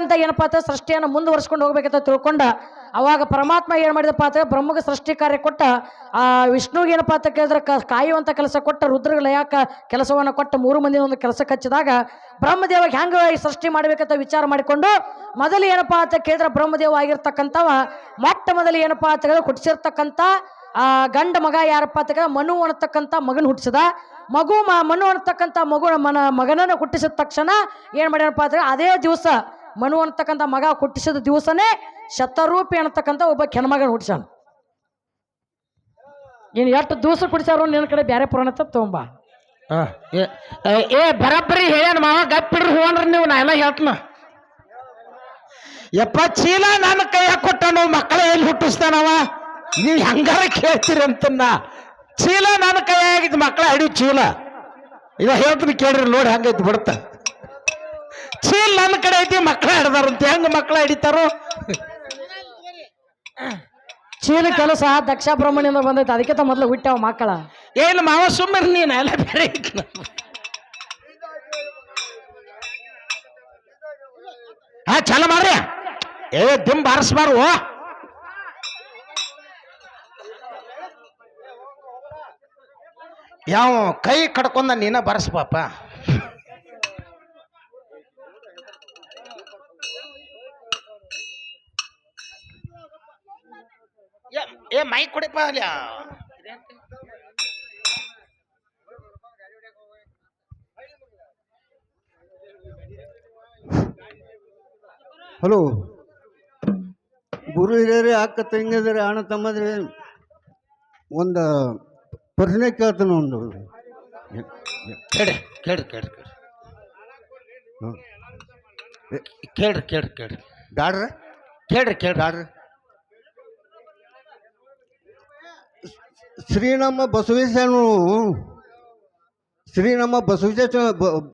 ಮಾಡ್ಬೇಕಂತ ಏನಪ್ಪಾ ಅಂತ ಸೃಷ್ಟಿಯನ್ನು ಮುಂದುವರ್ಸ್ಕೊಂಡು ಹೋಗ್ಬೇಕಂತ ತಿಳ್ಕೊಂಡ ಅವಾಗ ಪರಮಾತ್ಮ ಏನು ಮಾಡಿದಪ್ಪ ಅಂತ ಬ್ರಹ್ಮಗೆ ಸೃಷ್ಟಿ ಕಾರ್ಯ ಕೊಟ್ಟ, ಆ ವಿಷ್ಣುಗೆ ಏನಪ್ಪಾ ಅಂತ ಕೇಳಿದ್ರೆ ಕಾಯುವಂತ ಕೆಲಸ ಕೊಟ್ಟ, ರುದ್ರಗಳ ಲಯಾಕ ಕೆಲಸವನ್ನ ಕೊಟ್ಟ ಮೂರು ಮಂದಿ ಒಂದು ಕೆಲಸ ಕಚ್ಚಿದಾಗ ಬ್ರಹ್ಮದೇವ ಹೆಂಗ ಸೃಷ್ಟಿ ಮಾಡ್ಬೇಕಂತ ವಿಚಾರ ಮಾಡಿಕೊಂಡು ಮೊದಲು ಏನಪ್ಪಾ ಅಂತ ಕೇಳಿದ್ರೆ ಬ್ರಹ್ಮದೇವ ಆಗಿರ್ತಕ್ಕಂಥವ, ಮೊಟ್ಟ ಮೊದಲು ಏನಪ್ಪಾ ಅಂತ ಹೇಳಿದ್ರೆ ಹುಟ್ಟಿಸಿರ್ತಕ್ಕಂಥ ಆ ಗಂಡ ಮಗ ಯಾರಪ್ಪ ಅಂತ ಕೇಳಿದ್ರೆ ಮನು ಅನ್ನತಕ್ಕಂಥ ಮಗನ ಹುಟ್ಟಿಸಿದ ಮಗು ಮನು ಅನ್ನತಕ್ಕಂಥ ಮಗು ಮನ ಮಗನನ್ನು ಹುಟ್ಟಿಸಿದ ತಕ್ಷಣ ಏನು ಮಾಡ್ಯಾರಪ್ಪ ಅಂತ ಅದೇ ದಿವಸ ಮನು ಅನ್ನತಕ್ಕಂಥ ಮಗ ಹುಟ್ಟಿಸಿದ ದಿವಸನೇ ಶತರೂಪಿ ಅನ್ನತಕ್ಕಂಥ ಒಬ್ಬ ಹೆಣ್ಮಗನ ಹುಟ್ಟಿಸಾನ ಇನ್ನು ಎಷ್ಟು ದಿವಸ ಕುಡಿಸಾರು ನಿನ್ನ ಕಡೆ ಬೇರೆ ಪುರಾಣ ತೊಗೊಂಬ. ಏ- ಬರಬ್ಬರಿ ಹೇಳ ಮಾವ ಗಪ್ಪಿಡ್ರಿ ಹೋನ್ರಿ ನೀವು, ನಾ ಎಲ್ಲ ಹೇಳ್ತನ. ಯಪ್ಪ, ಚೀಲ ನನ್ನ ಕೈಯಾಗ ಕೊಟ್ಟನು ಮಕ್ಕಳ ಎಲ್ಲಿ ಹುಟ್ಟಿಸ್ತಾನವ ನೀವು ಹೆಂಗಾರ ಕೇಳ್ತೀರಿ ಅಂತನ್ನ. ಚೀಲ ನನ್ನ ಕೈಯಾಗಿದ್ದು ಮಕ್ಕಳ ಅಡಿ ಚೀಲ. ಇದ ಹೇಳ್ತೀನಿ ಕೇಳ್ರಿ, ನೋಡಿ ಹಂಗೈತಿ ಬಿಡುತ್ತ ಚೀಲ ನನ್ನ ಕಡೆ ಐತಿ ಮಕ್ಕಳ ಹಿಡ್ದಾರಂತ ಹೆಂಗ ಮಕ್ಕಳ ಹಿಡಿತಾರೋ? ಚೀಲ ಕೆಲಸ ದಕ್ಷ ಬ್ರಹ್ಮಣ್ಯದಿಂದ ಬಂದೈತೆ. ಅದಕ್ಕಿಂತ ಮೊದಲು ಹುಟ್ಟಾವ ಮಕ್ಕಳ. ಏನು ಮಾವ ಸುಮ್ಮನೆ ನೀನು ಎಲ್ಲ ಬೇರೆ. ಹಾ ಚಲ ಮಾಡ್ರಿ. ಏ ದಿಂಬ ಬಾರಿಸ್ಬಾರು ಯಾವ ಕೈ ಕಡ್ಕೊಂಡ ನೀನ ಬಾರಿಸ್ ಏ- ಮೈಕ್ ಮೈ ಕುಡಿಪ ಅಲ್ಲಿ. ಹಲೋ. ಗುರು ಹಿರಿಯರೇ ಅಕ್ಕ ತಂಗಿದ್ರೆ ಅಣ್ಣ ತಮ್ಮದ್ರೆ ಒಂದು ಪ್ರಶ್ನೆ ಕೇಳ್ತಾನೆ ಒಂದು. ಕೇಳಿ ಕೇಳಿ ಕೇಳಿ ಕೇಳಿ. ಕೇಳ್ರಿ ಕೇಳ್ರಿ ಕೇಳ್ರಿ. ಬ್ಯಾಡ್ರ? ಕೇಳ್ರಿ ಕೇಳ್ರಿ. ಬ್ಯಾಡ್ರ? ಶ್ರೀನಮ್ಮ ಬಸವೇಶನು ಶ್ರೀನಮ್ಮ ಬಸವೇಶ